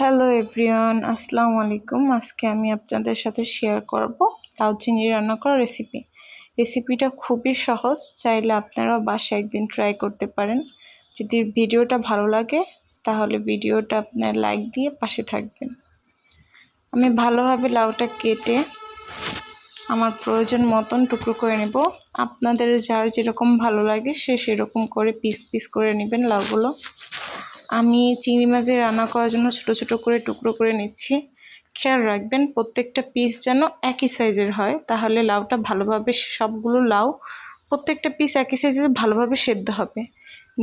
Hello everyone আসসালামু আলাইকুম আজকে আমি আপনাদের সাথে শেয়ার করব লাউ চিংড়ি রান্না করার রেসিপি রেসিপিটা খুবই সহজ, চাইলে আপনারাও বাসায় একদিন ট্রাই করতে পারেন। যদি ভিডিওটা ভালো লাগে, তাহলে ভিডিওটা আপনার লাইক দিয়ে পাশে থাকবেন। আমি ভালোভাবে লাউটা কেটে আমার প্রয়োজন মতন টুকরো করে নেব। আপনাদের যার যেরকম ভালো লাগে, সে সেরকম করে পিস পিস করে নেবেন লাউগুলো। আমি চিংড়ি মাছের রান্না করার জন্য ছোট ছোট করে টুকরো করে নিচ্ছি। খেয়াল রাখবেন প্রত্যেকটা পিস যেন একই সাইজের হয়, তাহলে লাউটা ভালোভাবে সবগুলো লাউ প্রত্যেকটা পিস একই সাইজের ভালোভাবে সেদ্ধ হবে।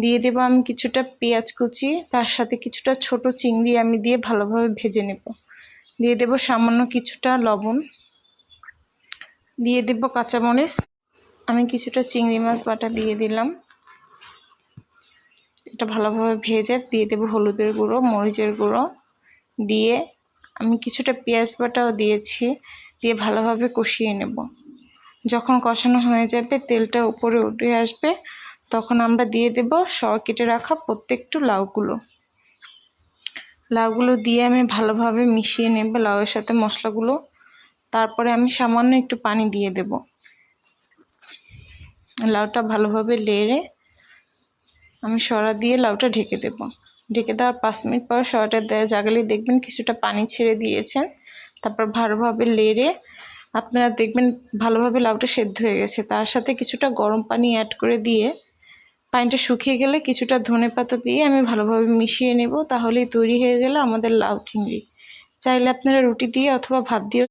দিয়ে দেবো আমি কিছুটা পেঁয়াজ কুচি, তার সাথে কিছুটা ছোট চিংড়ি আমি দিয়ে ভালোভাবে ভেজে নেব। দিয়ে দেব সামান্য কিছুটা লবণ। দিয়ে দেব কাঁচামরিচ। আমি কিছুটা চিংড়ি মাছ বাটা দিয়ে দিলাম। এটা ভালোভাবে ভেজে দিয়ে দেবো হলুদের গুঁড়ো, মরিচের গুঁড়ো দিয়ে আমি কিছুটা পেঁয়াজ বাটাও দিয়েছি, দিয়ে ভালোভাবে কষিয়ে নেব। যখন কষানো হয়ে যাবে, তেলটা উপরে উঠে আসবে, তখন আমরা দিয়ে দেব স কেটে রাখা প্রত্যেকটা লাউগুলো। লাউগুলো দিয়ে আমি ভালোভাবে মিশিয়ে নেব লাউয়ের সাথে মশলাগুলো। তারপরে আমি সামান্য একটু পানি দিয়ে দেব। লাউটা ভালোভাবে লেড়ে আমি সরা দিয়ে লাউটা ঢেকে দেব। ঢেকে দেওয়ার পাঁচ মিনিট পর সরাটা দেওয়া জাগালে দেখবেন কিছুটা পানি ছেড়ে দিয়েছেন। তারপর ভালোভাবে লেড়ে আপনারা দেখবেন ভালোভাবে লাউটা সেদ্ধ হয়ে গেছে। তার সাথে কিছুটা গরম পানি অ্যাড করে দিয়ে পানিটা শুকিয়ে গেলে কিছুটা ধনে পাতা দিয়ে আমি ভালোভাবে মিশিয়ে নেব। তাহলেই তৈরি হয়ে গেলে আমাদের লাউ চিংড়ি। চাইলে আপনারা রুটি দিয়ে অথবা ভাত দিয়েও